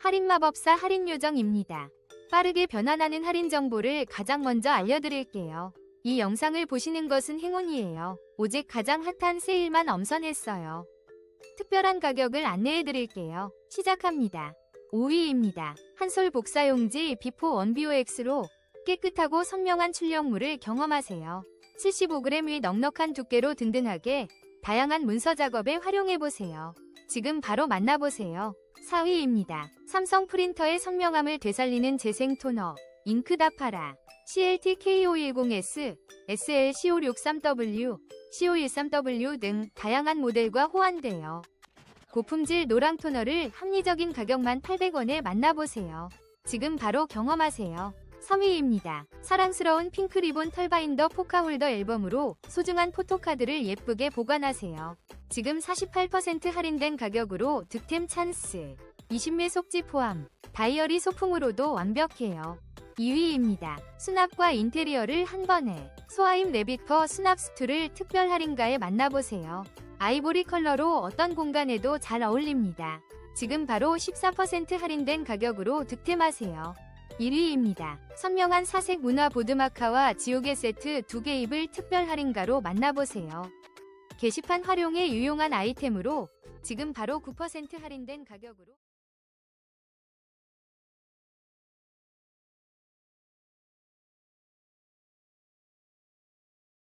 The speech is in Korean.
할인마법사 할인요정입니다. 빠르게 변환하는 할인 정보를 가장 먼저 알려드릴게요. 이 영상을 보시는 것은 행운이에요. 오직 가장 핫한 세일만 엄선했어요. 특별한 가격을 안내해드릴게요. 시작합니다. 5위입니다. 한솔 복사용지 비포 원비오엑스로 깨끗하고 선명한 출력물을 경험하세요. 75g 위 넉넉한 두께로 든든하게 다양한 문서 작업에 활용해보세요. 지금 바로 만나보세요. 4위입니다. 삼성 프린터의 선명함을 되살리는 재생 토너 잉크다파라 CLT K510S, SL CO63W, CO13W 등 다양한 모델과 호환돼요. 고품질 노랑 토너를 합리적인 가격만 800원에 만나보세요. 지금 바로 경험하세요. 3위입니다. 사랑스러운 핑크 리본 털바인더 포카홀더 앨범으로 소중한 포토카드를 예쁘게 보관하세요. 지금 48% 할인된 가격으로 득템 찬스. 20매 속지 포함. 다이어리 소품으로도 완벽해요. 2위입니다. 수납과 인테리어를 한 번에. 소아임 레비커 수납 스투를 특별 할인가에 만나보세요. 아이보리 컬러로 어떤 공간에도 잘 어울립니다. 지금 바로 14% 할인된 가격으로 득템하세요. 1위입니다. 선명한 사색 문화 보드마카와 지우개 세트 2개 입을 특별 할인가로 만나보세요. 게시판 활용에 유용한 아이템으로 지금 바로 9% 할인된 가격으로